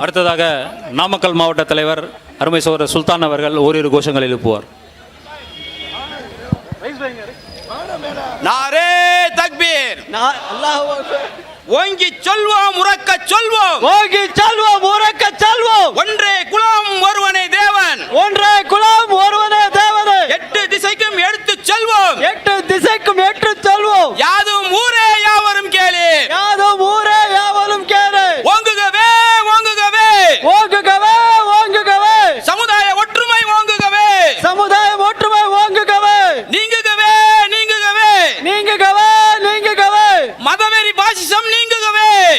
அடுத்ததாக நாமக்கல் மாவட்ட தலைவர் அருமை சோதரர் சுல்தான் அவர்கள் ஓரிரு கோஷங்கள் எழுப்புவார். நாரே தக்பீர். ஓங்கி சொல்வோம் உறக்க சொல்வோம். ஓங்கி செல்வோம் உறக்க செல்வோம். ஒன்றே குலம் ஒருவனே தேவன். ஒன்றே குலம் ஒருவனே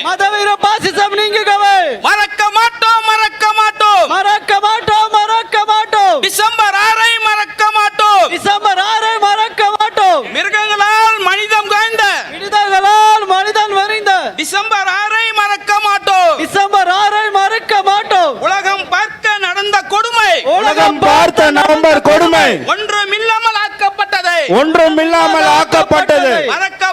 மதவீர பாசிசம் நீங்குகவே. மறக்க மாட்டோம் மறக்க மாட்டோம். மறக்க மாட்டோம் மறக்க மாட்டோம். டிசம்பர் ஆறை மறக்க மாட்டோம். டிசம்பர் ஆறை மறக்க மாட்டோம். மிருகங்களால் மனிதம் காய்ந்த விடுதல்களால் மனிதன் வரிந்த. டிசம்பர் ஆறை மறக்க மாட்டோம். டிசம்பர் ஆறை மறக்க மாட்டோம். உலகம் பார்க்க நடந்த கொடுமை. உலகம் பார்த்த நவம்பர் கொடுமை. ஒன்றுமில்லாமல் ஆக்கப்பட்டதை. ஒன்றும் இல்லாமல் ஆக்கப்பட்டது. மறக்க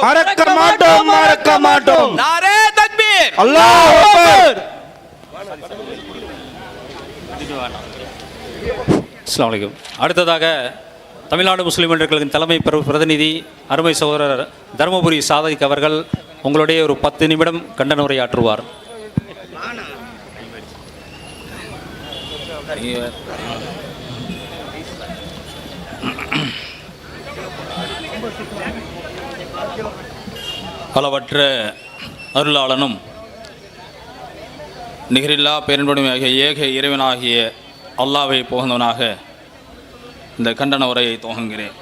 மறக்க மாட்டோம் மறக்க மாட்டோம். நாரே தக்பீர். அல்லாஹ் அக்பர். அஸ்ஸலாமு அலைக்கும். அடுத்ததாக தமிழ்நாடு முஸ்லிம் லீக் தலைமை பிர- பிரதிநிதி அருமை சகோதரர் தருமபுரி சாதிக் அவர்கள் உங்களுடைய ஒரு பத்து நிமிடம் கண்டன உரையாற்றுவார் அளவற்ற அருளாளனும் நிகரில்லா பேரன்படுமையாகிய ஏக இறைவனாகிய அல்லாவை புகழ்ந்தவனாக இந்த கண்டன உரையை துவங்குகிறேன்.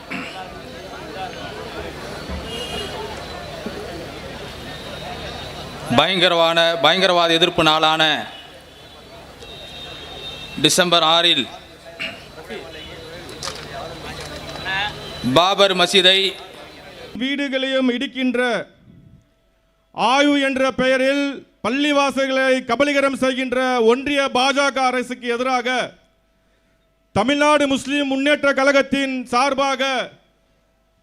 பயங்கரவான பயங்கரவாத எதிர்ப்பு நாளான டிசம்பர் ஆறில் பாபர் மசீதை வீடுகளையும் இடிக்கின்ற ஆயு என்ற பெயரில் பள்ளிவாசிகளை கபலீகரம் செய்கின்ற ஒன்றிய பாஜக அரசுக்கு எதிராக தமிழ்நாடு முஸ்லீம் முன்னேற்ற கழகத்தின் சார்பாக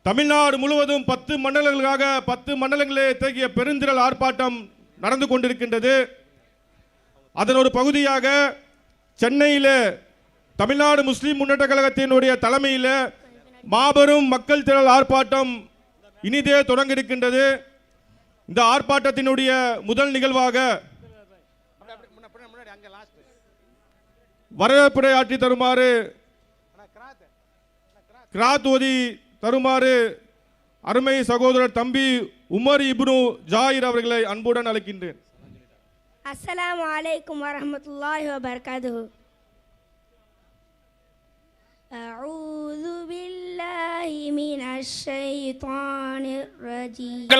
தமிழ்நாடு முழுவதும் பத்து மண்டலங்களுக்காக பத்து மண்டலங்களே இத்தகைய பெருந்திரள் ஆர்ப்பாட்டம் நடந்து கொண்டிருக்கின்றது. அதன் ஒரு பகுதியாக சென்னையில் தமிழ்நாடு முஸ்லீம் முன்னேற்ற கழகத்தினுடைய தலைமையில் மாபெரும் மக்கள் திரள் ஆர்ப்பாட்டம் இனிதே தொடங்கியிருக்கின்றது. இந்த ஆர்ப்பாட்டத்தினுடைய முதல் நிகழ்வாக வரவேற்புரை ஆற்றி தருமாறு கிராத்வதி தருமாறு அருமை சகோதரர் தம்பி உமர் இப்னு ஜாயிர் அவர்களை அன்புடன் அழைக்கின்றேன். அஸ்லாம் வலைக்கம் வரஹ்மத்துல்லாஹி வபரகாதுஹு.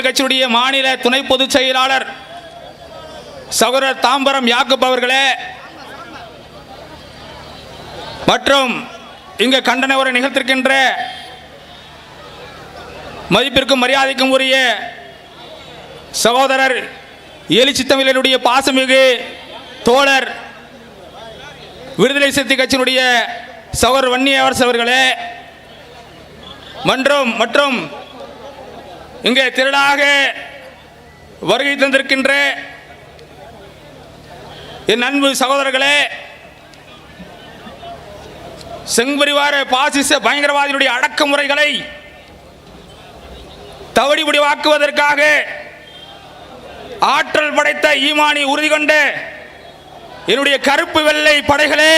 கட்சியுடைய மாநில துணை பொதுச் செயலாளர் சகோதரர் தாம்பரம் யாக்குப் அவர்களே மற்றும் இங்கு கண்டன உரை நிகழ்த்திருக்கின்ற மதிப்பிற்கும் மரியாதைக்கும் உரிய சகோதரர் எழுச்சி தமிழருடைய பாசமிகு தோழர் விடுதலை சக்தி கட்சியினுடைய சகோதரர் வன்னியவர் அவர்களே மற்றும் மற்றும் இங்கே திரளாக வருகை தந்திருக்கின்ற என் அன்பு சகோதரர்களே செங்குபரிவார பாசிச பயங்கரவாதிகளுடைய அடக்குமுறைகளை தவடி முடிவாக்குவதற்காக ஆற்றல் படைத்த ஈமானி உறுதி கொண்ட என்னுடைய கருப்பு வெள்ளை படைகளே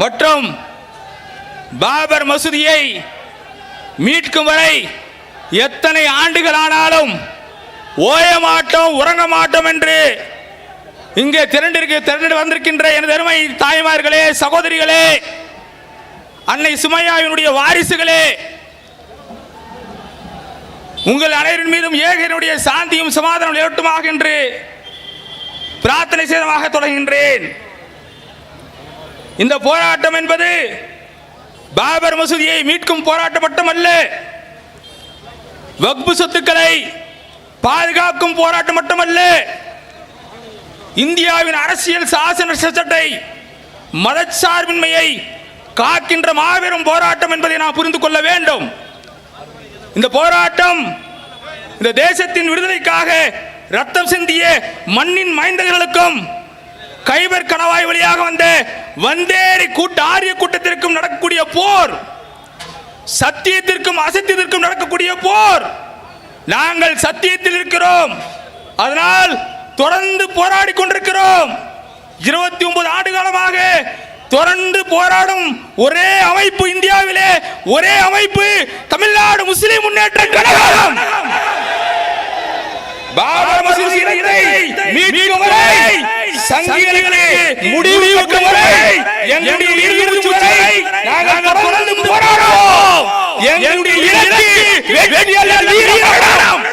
மற்றும் பாபர் மசூதியை மீட்கும் வரை எத்தனை ஆண்டுகள் ஆனாலும் ஓய மாட்டோம் உறங்க மாட்டோம் என்று இங்கே திரண்டிருக்க திரண்டு வந்திருக்கின்ற எனது அருமை தாய்மார்களே சகோதரிகளே அன்னை சுமையாவினுடைய வாரிசுகளே உங்கள் அனைவரின் மீதும் ஏகனுடைய சாந்தியும் சமாதானம் நிலவட்டுமாக என்று பிரார்த்தனை செய்தமாக தொடங்குகின்றேன். இந்த போராட்டம் என்பது பாபர் மசூதியை மீட்கும் போராட்டம் மட்டுமல்ல வக்பு சொத்துக்களை பாதுகாக்கும் போராட்டம் மட்டுமல்ல இந்தியாவின் அரசியல் சாசன சட்டத்தை மதச்சார்பின்மையை காக்கின்ற மாபெரும் போராட்டம் என்பதை நாம் புரிந்து கொள்ள வேண்டும். இந்த போராட்டம் இந்த தேசத்தின் விடுதலைக்காக ரத்தம் சிந்திய மண்ணின் மைந்தர்களுக்கும் கைபர் கணவாய் வழியாக வந்த வந்தேரி கூட்ட ஆரிய கூட்டத்திற்கும் நடக்கக்கூடிய போர் சத்தியத்திற்கும் அசத்தியத்திற்கும் நடக்கக்கூடிய போர். நாங்கள் சத்தியத்தில் இருக்கிறோம். அதனால் தொடர்ந்து போராடி கொண்டிருக்கிறோம். இருபத்தி ஒன்பது ஆண்டு காலமாக தொடர்ந்து போராடும் ஒரே அமைப்பு இந்தியாவிலே ஒரே அமைப்பு தமிழ்நாடு முஸ்லிம் முன்னேற்ற கழகம். பாபர் மசூதி மீட்கும் வரை சங்கிகளுக்கு முடிவு வைக்கும் வரை எங்களுடைய இறுதி வரை நாங்கள் தொடர்ந்து போராடுவோம். எங்களுடைய இலக்கு வெற்றி அல்ல வீரம்